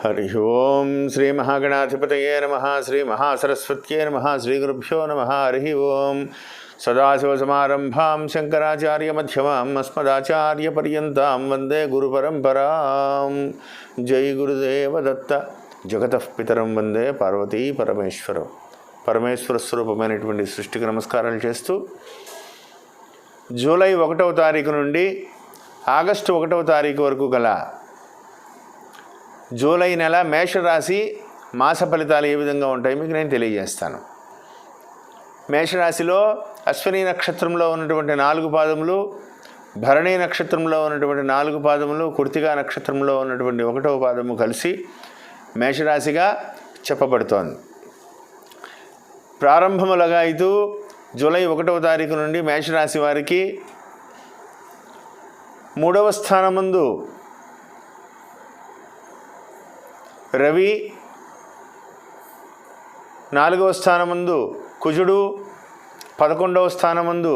హరి ఓం శ్రీ మహాగణాధిపతయే నమ శ్రీ మహాసరస్వత్యే నమ శ్రీ గురుభ్యో నమ హరి ఓం. సదాశివసమారంభాం శంకరాచార్యమ్యమాం అస్మదాచార్యపర్యంతం వందే గురుపరంపరాం జై గురుదేవదత్త జగతః పితరం వందే పార్వతీ పరమేశ్వరం. పరమేశ్వర స్వరూపమైనటువంటి సృష్టికి నమస్కారాలు చేస్తూ జూలై ఒకటవ తారీఖు నుండి ఆగస్టు ఒకటవ తారీఖు వరకు గల జూలై నెల మేషరాశి మాస ఫలితాలు ఏ విధంగా ఉంటాయి మీకు నేను తెలియజేస్తాను. మేషరాశిలో అశ్విని నక్షత్రంలో ఉన్నటువంటి నాలుగు పాదములు భరణి నక్షత్రంలో ఉన్నటువంటి నాలుగు పాదములు కుర్తిగా నక్షత్రంలో ఉన్నటువంటి ఒకటవ పాదము కలిసి మేషరాశిగా చెప్పబడుతోంది. ప్రారంభములుగా అయితే జూలై ఒకటవ తారీఖు నుండి మేషరాశి వారికి మూడవ స్థానముందు రవి నాలుగవ స్థానమందు కుజుడు పదకొండవ స్థానమందు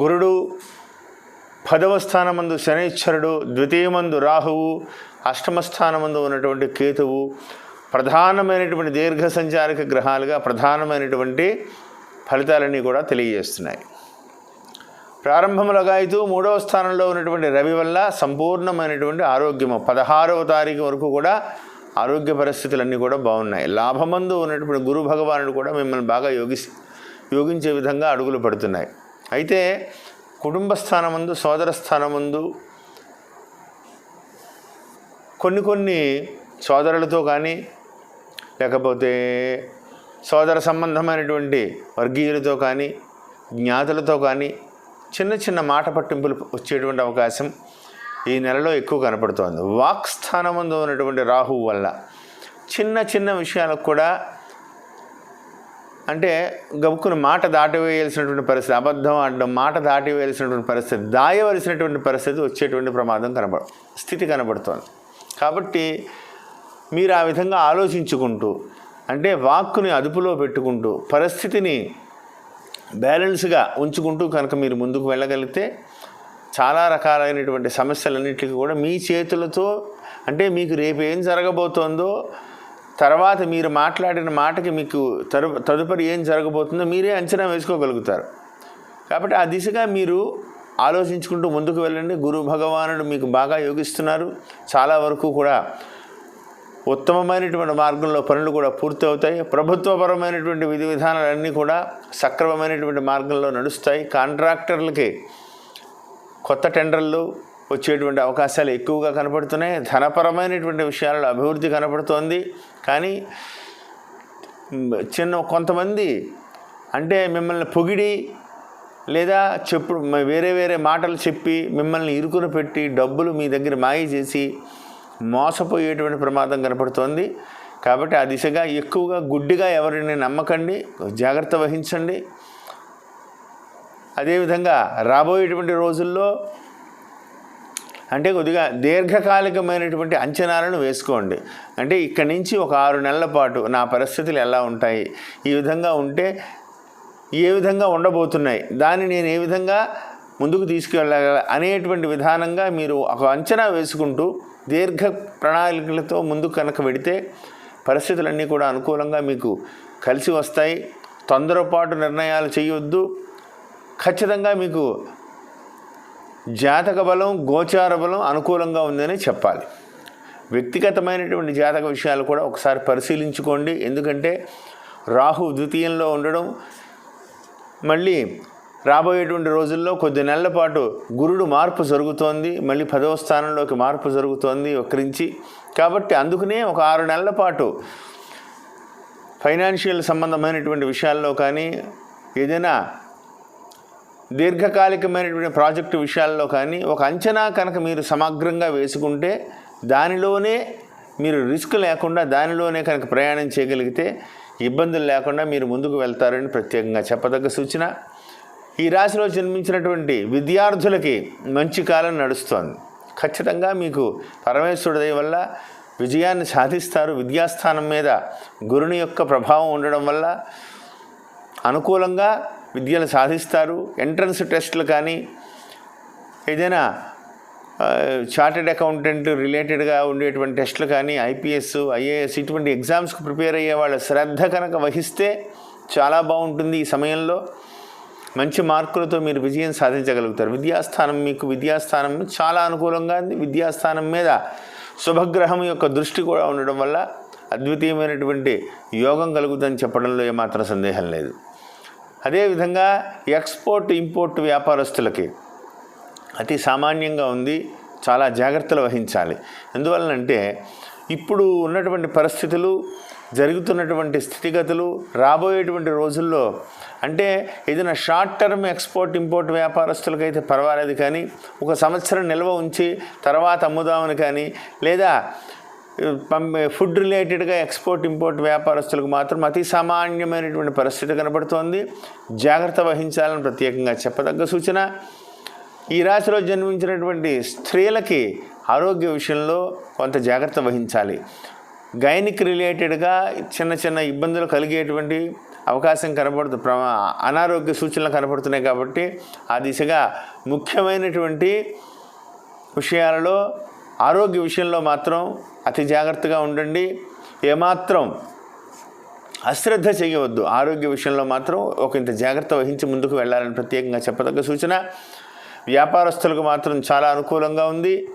గురుడు పదవ స్థానమందు శనైశ్వరుడు ద్వితీయమందు రాహువు అష్టమ స్థానమందు ఉన్నటువంటి కేతువు ప్రధానమైనటువంటి దీర్ఘ సంచారక గ్రహాలుగా ప్రధానమైనటువంటి ఫలితాలన్నీ కూడా తెలియజేస్తున్నాయి. ప్రారంభంలో గాయతూ మూడవ స్థానంలో ఉన్నటువంటి రవి వల్ల సంపూర్ణమైనటువంటి ఆరోగ్యము పదహారవ తారీఖు వరకు కూడా ఆరోగ్య పరిస్థితులన్నీ కూడా బాగున్నాయి. లాభమందు ఉన్నటువంటి గురు భగవానుడు కూడా మిమ్మల్ని బాగా యోగి యోగించే విధంగా అడుగులు పడుతున్నాయి. అయితే కుటుంబ స్థానమందు సోదర స్థానమందు కొన్ని కొన్ని సోదరులతో కానీ లేకపోతే సోదర సంబంధమైనటువంటి వర్గీయులతో కానీ జ్ఞాతులతో కానీ చిన్న చిన్న మాట పట్టింపులు వచ్చేటువంటి అవకాశం ఈ నెలలో ఎక్కువ కనపడుతోంది. వాక్ స్థానముందు ఉన్నటువంటి రాహువు వల్ల చిన్న చిన్న విషయాలకు కూడా అంటే గబుక్కుని మాట దాటివేయాల్సినటువంటి పరిస్థితి అబద్ధం ఆడడం మాట దాటివేయాల్సినటువంటి పరిస్థితి దాయవలసినటువంటి పరిస్థితి వచ్చేటువంటి ప్రమాదం కనబడ స్థితి కనబడుతోంది. కాబట్టి మీరు ఆ విధంగా ఆలోచించుకుంటూ అంటే వాక్కుని అదుపులో పెట్టుకుంటూ పరిస్థితిని బ్యాలెన్స్గా ఉంచుకుంటూ కనుక మీరు ముందుకు వెళ్ళగలిగితే చాలా రకాలైనటువంటి సమస్యలన్నింటికి కూడా మీ చేతులతో అంటే మీకు రేపు ఏం జరగబోతోందో తర్వాత మీరు మాట్లాడిన మాటకి మీకు తరు తదుపరి ఏం జరగబోతుందో మీరే అంచనా వేసుకోగలుగుతారు. కాబట్టి ఆ దిశగా మీరు ఆలోచించుకుంటూ ముందుకు వెళ్ళండి. గురు భగవానుడు మీకు బాగా యోగిస్తున్నారు. చాలా వరకు కూడా ఉత్తమమైనటువంటి మార్గంలో పనులు కూడా పూర్తి అవుతాయి ప్రభుత్వపరమైనటువంటి విధి విధానాలన్నీ కూడా సక్రమమైనటువంటి మార్గంలో నడుస్తాయి. కాంట్రాక్టర్లకి కొత్త టెండర్లు వచ్చేటువంటి అవకాశాలు ఎక్కువగా కనపడుతున్నాయి. ధనపరమైనటువంటి విషయాలలో అభివృద్ధి కనపడుతోంది. కానీ చిన్న కొంతమంది అంటే మిమ్మల్ని పొగిడి లేదా చెప్పు వేరే వేరే మాటలు చెప్పి మిమ్మల్ని ఇరుకున పెట్టి డబ్బులు మీ దగ్గర మాయ చేసి మోసపోయేటువంటి ప్రమాదం కనపడుతోంది. కాబట్టి ఆ దిశగా ఎక్కువగా గుడ్డిగా ఎవరిని నమ్మకండి జాగ్రత్త వహించండి. అదేవిధంగా రాబోయేటువంటి రోజుల్లో అంటే కొద్దిగా దీర్ఘకాలికమైనటువంటి అంచనాలను వేసుకోండి. అంటే ఇక్కడి నుంచి ఒక ఆరు నెలల పాటు నా పరిస్థితులు ఎలా ఉంటాయి ఈ విధంగా ఉంటే ఏ విధంగా ఉండబోతున్నాయి దాన్ని నేను ఏ విధంగా ముందుకు తీసుకెళ్ళగల అనేటువంటి విధానంగా మీరు ఒక అంచనా వేసుకుంటూ దీర్ఘ ప్రణాళికలతో ముందుకు కనుక వెడితే పరిస్థితులన్నీ కూడా అనుకూలంగా మీకు కలిసి వస్తాయి. తొందరపాటు నిర్ణయాలు చేయొద్దు. ఖచ్చితంగా మీకు జాతక బలం గోచార బలం అనుకూలంగా ఉందని చెప్పాలి. వ్యక్తిగతమైనటువంటి జాతక విషయాలు కూడా ఒకసారి పరిశీలించుకోండి. ఎందుకంటే రాహు ద్వితీయంలో ఉండడం మళ్ళీ రాబోయేటువంటి రోజుల్లో కొద్ది నెలల పాటు గురుడు మార్పు జరుగుతోంది మళ్ళీ పదవ స్థానంలోకి మార్పు జరుగుతోంది వక్రించి. కాబట్టి అందుకనే ఒక ఆరు నెలల పాటు ఫైనాన్షియల్ సంబంధమైనటువంటి విషయాల్లో కానీ ఏదైనా దీర్ఘకాలికమైనటువంటి ప్రాజెక్టు విషయాల్లో కానీ ఒక అంచనా కనుక మీరు సమగ్రంగా వేసుకుంటే దానిలోనే మీరు రిస్క్ లేకుండా దానిలోనే కనుక ప్రయాణం చేయగలిగితే ఇబ్బందులు లేకుండా మీరు ముందుకు వెళ్తారని ప్రత్యేకంగా చెప్పదగ్గ సూచన. ఈ రాశిలో జన్మించినటువంటి విద్యార్థులకి మంచి కాలం నడుస్తోంది. ఖచ్చితంగా మీకు పరమేశ్వరుడి దయ వల్ల విజయాన్ని సాధిస్తారు. విద్యాస్థానం మీద గురుని యొక్క ప్రభావం ఉండడం వల్ల అనుకూలంగా విద్యను సాధిస్తారు. ఎంట్రన్స్ టెస్టులు కానీ ఏదైనా చార్టెడ్ అకౌంటెంట్ రిలేటెడ్గా ఉండేటువంటి టెస్టులు కానీ ఐపీఎస్ ఐఏఎస్ ఇటువంటి ఎగ్జామ్స్కి ప్రిపేర్ అయ్యే వాళ్ళ శ్రద్ధ కనుక వహిస్తే చాలా బాగుంటుంది ఈ సమయంలో. మంచి మార్కులతో మీరు విజయం సాధించగలుగుతారు. విద్యాస్థానం మీకు విద్యాస్థానం చాలా అనుకూలంగా ఉంది. విద్యాస్థానం మీద శుభగ్రహం యొక్క దృష్టి కూడా ఉండడం వల్ల అద్వితీయమైనటువంటి యోగం కలుగుతుందని చెప్పడంలో ఏమాత్రం సందేహం లేదు. అదేవిధంగా ఎక్స్పోర్ట్ ఇంపోర్ట్ వ్యాపారస్తులకి అతి సామాన్యంగా ఉంది. చాలా జాగ్రత్తలు వహించాలి. ఎందువలనంటే ఇప్పుడు ఉన్నటువంటి పరిస్థితులు జరుగుతున్నటువంటి స్థితిగతులు రాబోయేటువంటి రోజుల్లో అంటే ఏదైనా షార్ట్ టర్మ్ ఎక్స్పోర్ట్ ఇంపోర్ట్ వ్యాపారస్తులకైతే పర్వాలేదు కానీ ఒక సంవత్సరం నిల్వ ఉంచి తర్వాత అమ్ముదామని కానీ లేదా పంపే ఫుడ్ రిలేటెడ్గా ఎక్స్పోర్ట్ ఇంపోర్ట్ వ్యాపారస్తులకు మాత్రం అతి సామాన్యమైనటువంటి పరిస్థితి కనబడుతోంది. జాగ్రత్త వహించాలని ప్రత్యేకంగా చెప్పదగ్గ సూచన. ఈ రాశిలో జన్మించినటువంటి స్త్రీలకి ఆరోగ్య విషయంలో కొంత జాగ్రత్త వహించాలి. గైనిక్ రిలేటెడ్గా చిన్న చిన్న ఇబ్బందులు కలిగేటువంటి అవకాశం కనబడుతు అనారోగ్య సూచనలు కనబడుతున్నాయి కాబట్టి ఆ దిశగా ముఖ్యమైనటువంటి విషయాలలో ఆరోగ్య విషయంలో మాత్రం అతి జాగ్రత్తగా ఉండండి. ఏమాత్రం అశ్రద్ధ చేయవద్దు. ఆరోగ్య విషయంలో మాత్రం ఒక ఇంత జాగ్రత్త వహించి ముందుకు వెళ్ళాలని ప్రత్యేకంగా చెప్పదగ్గ సూచన. వ్యాపారస్తులకు మాత్రం చాలా అనుకూలంగా ఉంది.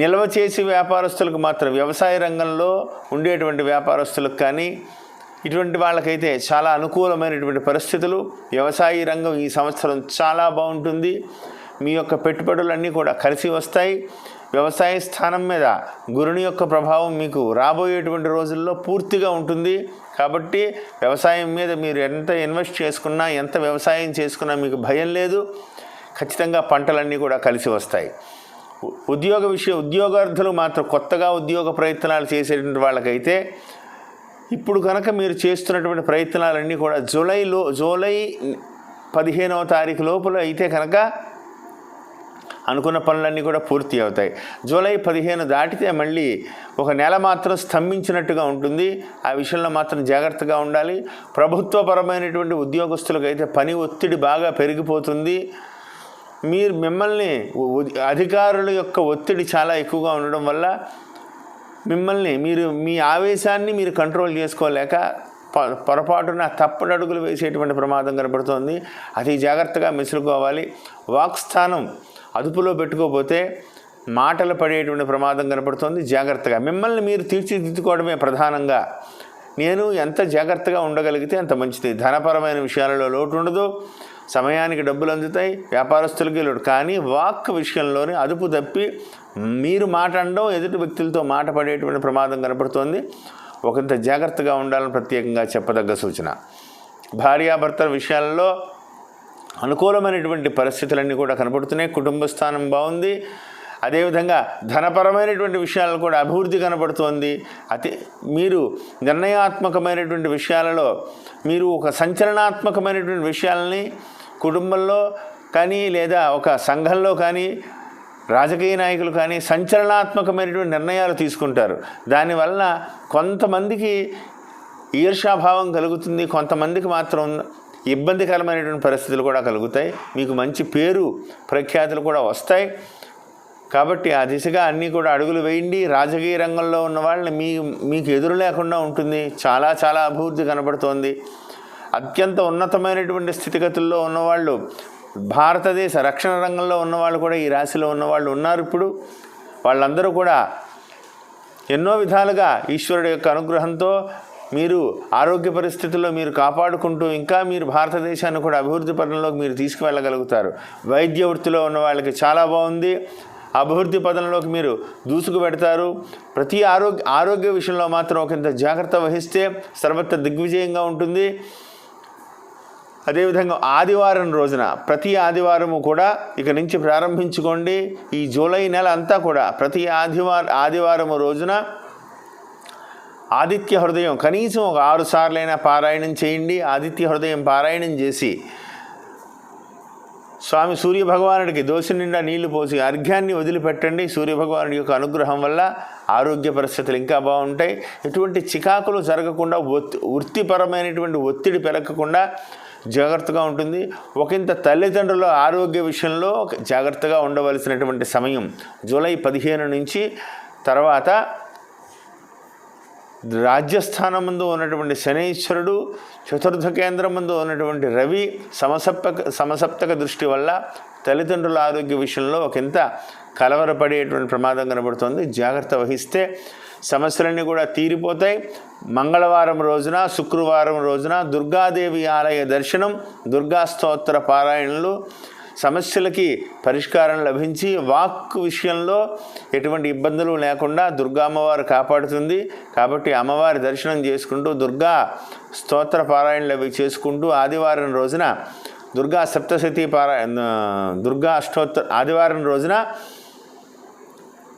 నిల్వ చేసి వ్యాపారస్తులకు మాత్రం వ్యవసాయ రంగంలో ఉండేటువంటి వ్యాపారస్తులకు కానీ ఇటువంటి వాళ్ళకైతే చాలా అనుకూలమైనటువంటి పరిస్థితులు. వ్యవసాయ రంగం ఈ సంవత్సరం చాలా బాగుంటుంది. మీ యొక్క పెట్టుబడులన్నీ కూడా కలిసి వస్తాయి. వ్యవసాయ స్థానం మీద గురుని యొక్క ప్రభావం మీకు రాబోయేటువంటి రోజుల్లో పూర్తిగా ఉంటుంది. కాబట్టి వ్యవసాయం మీద మీరు ఎంత ఇన్వెస్ట్ చేసుకున్నా ఎంత వ్యవసాయం చేసుకున్నా మీకు భయం లేదు. ఖచ్చితంగా పంటలన్నీ కూడా కలిసి వస్తాయి. ఉద్యోగ విషయ ఉద్యోగార్థులు మాత్రం కొత్తగా ఉద్యోగ ప్రయత్నాలు చేసేటువంటి వాళ్ళకైతే ఇప్పుడు కనుక మీరు చేస్తున్నటువంటి ప్రయత్నాలన్నీ కూడా జూలైలో జూలై పదిహేనవ తారీఖు లోపల అయితే కనుక అనుకున్న పనులన్నీ కూడా పూర్తి అవుతాయి. జూలై పదిహేను దాటితే మళ్ళీ ఒక నెల మాత్రం స్తంభించినట్టుగా ఉంటుంది. ఆ విషయంలో మాత్రం జాగ్రత్తగా ఉండాలి. ప్రభుత్వపరమైనటువంటి ఉద్యోగస్తులకు అయితే పని ఒత్తిడి బాగా పెరిగిపోతుంది. మీరు మిమ్మల్ని అధికారుల యొక్క ఒత్తిడి చాలా ఎక్కువగా ఉండడం వల్ల మిమ్మల్ని మీరు మీ ఆవేశాన్ని మీరు కంట్రోల్ చేసుకోలేక ప- పొరపాటున తప్పటడుగులు వేసేటువంటి ప్రమాదం కనబడుతోంది అతి జాగ్రత్తగా మెసులుకోవాలి. వాక్స్థానం అదుపులో పెట్టుకోకపోతే మాటలు పడేటువంటి ప్రమాదం కనబడుతోంది జాగ్రత్తగా మిమ్మల్ని మీరు తీర్చిదిద్దుకోవడమే ప్రధానంగా. నేను ఎంత జాగ్రత్తగా ఉండగలిగితే అంత మంచిది. ధనపరమైన విషయాలలో లోటు ఉండదు. సమయానికి డబ్బులు అందుతాయి వ్యాపారస్తులకి వెళ్ళడు కానీ వాక్ విషయంలోనే అదుపు తప్పి మీరు మాట అనడం ఎదుటి వ్యక్తులతో మాట పడేటువంటి ప్రమాదం కనపడుతోంది. ఒకంత జాగ్రత్తగా ఉండాలని ప్రత్యేకంగా చెప్పదగ్గ సూచన. భార్యాభర్తల విషయాల్లో అనుకూలమైనటువంటి పరిస్థితులన్నీ కూడా కనబడుతున్నాయి కుటుంబ స్థానం బాగుంది. అదేవిధంగా ధనపరమైనటువంటి విషయాలు కూడా అభివృద్ధి కనబడుతోంది అతి మీరు నిర్ణయాత్మకమైనటువంటి విషయాలలో మీరు ఒక సంచలనాత్మకమైనటువంటి విషయాలని కుటుంబంలో కానీ లేదా ఒక సంఘంలో కానీ రాజకీయ నాయకులు కానీ సంచలనాత్మకమైనటువంటి నిర్ణయాలు తీసుకుంటారు. దానివల్ల కొంతమందికి ఈర్షాభావం కలుగుతుంది కొంతమందికి మాత్రం ఇబ్బందికరమైనటువంటి పరిస్థితులు కూడా కలుగుతాయి. మీకు మంచి పేరు ప్రఖ్యాతులు కూడా వస్తాయి. కాబట్టి ఆ దిశగా అన్నీ కూడా అడుగులు వేయండి. రాజకీయ రంగంలో ఉన్న వాళ్ళని మీ మీకు ఎదురు లేకుండా ఉంటుంది. చాలా చాలా అభివృద్ధి కనబడుతోంది. అత్యంత ఉన్నతమైనటువంటి స్థితిగతుల్లో ఉన్నవాళ్ళు భారతదేశ రక్షణ రంగంలో ఉన్నవాళ్ళు కూడా ఈ రాశిలో ఉన్నవాళ్ళు ఉన్నారు ఇప్పుడు. వాళ్ళందరూ కూడా ఎన్నో విధాలుగా ఈశ్వరుడు యొక్క అనుగ్రహంతో మీరు ఆరోగ్య పరిస్థితుల్లో మీరు కాపాడుకుంటూ ఇంకా మీరు భారతదేశాన్ని కూడా అభివృద్ధి పదంలోకి మీరు తీసుకువెళ్ళగలుగుతారు. వైద్య వృత్తిలో ఉన్న వాళ్ళకి చాలా బాగుంది. అభివృద్ధి పదంలోకి మీరు దూసుకు పెడతారు. ప్రతి ఆరోగ్య ఆరోగ్య విషయంలో మాత్రం ఒకంత జాగ్రత్త వహిస్తే సర్వత్ర దిగ్విజయంగా ఉంటుంది. అదేవిధంగా ఆదివారం రోజున ప్రతి ఆదివారము కూడా ఇక నుంచి ప్రారంభించుకోండి. ఈ జూలై నెల అంతా కూడా ప్రతి ఆదివారం ఆదివారము రోజున ఆదిత్య హృదయం కనీసం ఒక ఆరు సార్లైనా పారాయణం చేయండి. ఆదిత్య హృదయం పారాయణం చేసి స్వామి సూర్యభగవానుడికి దోసి నిండా నీళ్ళు పోసి అర్ఘ్యాన్ని వదిలిపెట్టండి. సూర్యభగవానుడి యొక్క అనుగ్రహం వల్ల ఆరోగ్య పరిస్థితులు ఇంకా బాగుంటాయి. ఎటువంటి చికాకులు జరగకుండా ఒత్తి వృత్తిపరమైనటువంటి ఒత్తిడి పెరగకుండా జాగ్రత్తగా ఉంటుంది. ఒకంత తల్లిదండ్రుల ఆరోగ్య విషయంలో జాగ్రత్తగా ఉండవలసినటువంటి సమయం జూలై పదిహేను నుంచి తర్వాత రాజ్యస్థానం ముందు ఉన్నటువంటి శనీశ్వరుడు చతుర్థ కేంద్రం ముందు ఉన్నటువంటి రవి సమసప్తక సమసప్తక దృష్టి వల్ల తల్లిదండ్రుల ఆరోగ్య విషయంలో ఒకంత కలవరపడేటువంటి ప్రమాదం కనబడుతుంది. జాగ్రత్త వహిస్తే సమస్యలన్నీ కూడా తీరిపోతాయి. మంగళవారం రోజున శుక్రవారం రోజున దుర్గాదేవి ఆలయ దర్శనం దుర్గా స్తోత్ర పారాయణలు సమస్యలకి పరిష్కారం లభించి వాక్ విషయంలో ఎటువంటి ఇబ్బందులు లేకుండా దుర్గా అమ్మవారు కాపాడుతుంది. కాబట్టి అమ్మవారి దర్శనం చేసుకుంటూ దుర్గా స్తోత్ర పారాయణలు అవి చేసుకుంటూ ఆదివారం రోజున దుర్గా సప్తశతి పారాయణ దుర్గా అష్టోత్తర ఆదివారం రోజున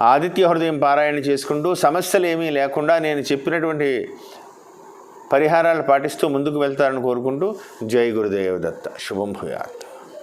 ఆదిత్య హృదయం పారాయణ చేసుకుంటూ సమస్యలు ఏమీ లేకుండా నేను చెప్పినటువంటి పరిహారాలు పాటిస్తూ ముందుకు వెళ్తారని కోరుకుంటూ జై గురుదేవ దత్త. శుభం భూయాత్.